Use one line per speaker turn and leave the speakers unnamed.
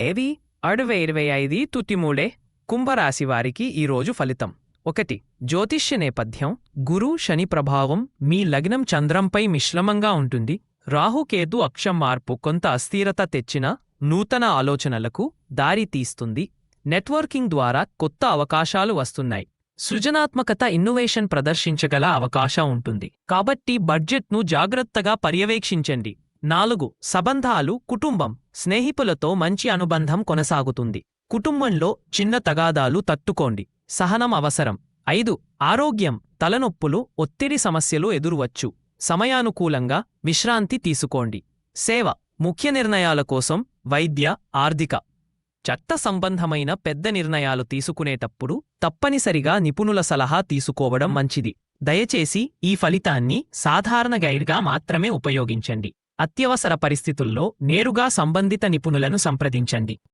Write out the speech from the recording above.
ఏది? అరవై ఇరవై ఐదు తుతిమూడే కుంభరాశి వారికి ఈరోజు ఫలితం. ఒకటి జ్యోతిష్య నేపథ్యం. గురు శని ప్రభావం మీ లగ్నం చంద్రంపై మిశ్రమంగా ఉంటుంది. రాహుకేతు అక్షం మార్పు కొంత అస్థిరత తెచ్చిన నూతన ఆలోచనలకు దారి తీస్తుంది. నెట్వర్కింగ్ ద్వారా కొత్త అవకాశాలు వస్తున్నాయి. సృజనాత్మకత ఇన్నోవేషన్ ప్రదర్శించగల అవకాశం ఉంటుంది. కాబట్టి బడ్జెట్ను జాగ్రత్తగా పర్యవేక్షించండి. నాలుగు సంబంధాలు కుటుంబం స్నేహితులతో మంచి అనుబంధం కొనసాగుతుంది. కుటుంబంలో చిన్న తగాదాలు తట్టుకోండి. సహనం అవసరం. ఐదు ఆరోగ్యం తలనొప్పులు ఒత్తిడి సమస్యలు ఎదురువచ్చు. సమయానుకూలంగా విశ్రాంతి తీసుకోండి. సేవ ముఖ్య నిర్ణయాల కోసం వైద్య ఆర్థిక చట్ట సంబంధమైన పెద్ద నిర్ణయాలు తీసుకునేటప్పుడు తప్పనిసరిగా నిపుణుల సలహా తీసుకోవడం మంచిది. దయచేసి ఈ ఫలితాన్ని సాధారణ గైడ్గా మాత్రమే ఉపయోగించండి. అత్యవసర పరిస్థితుల్లో నేరుగా సంబంధిత నిపుణులను సంప్రదించండి.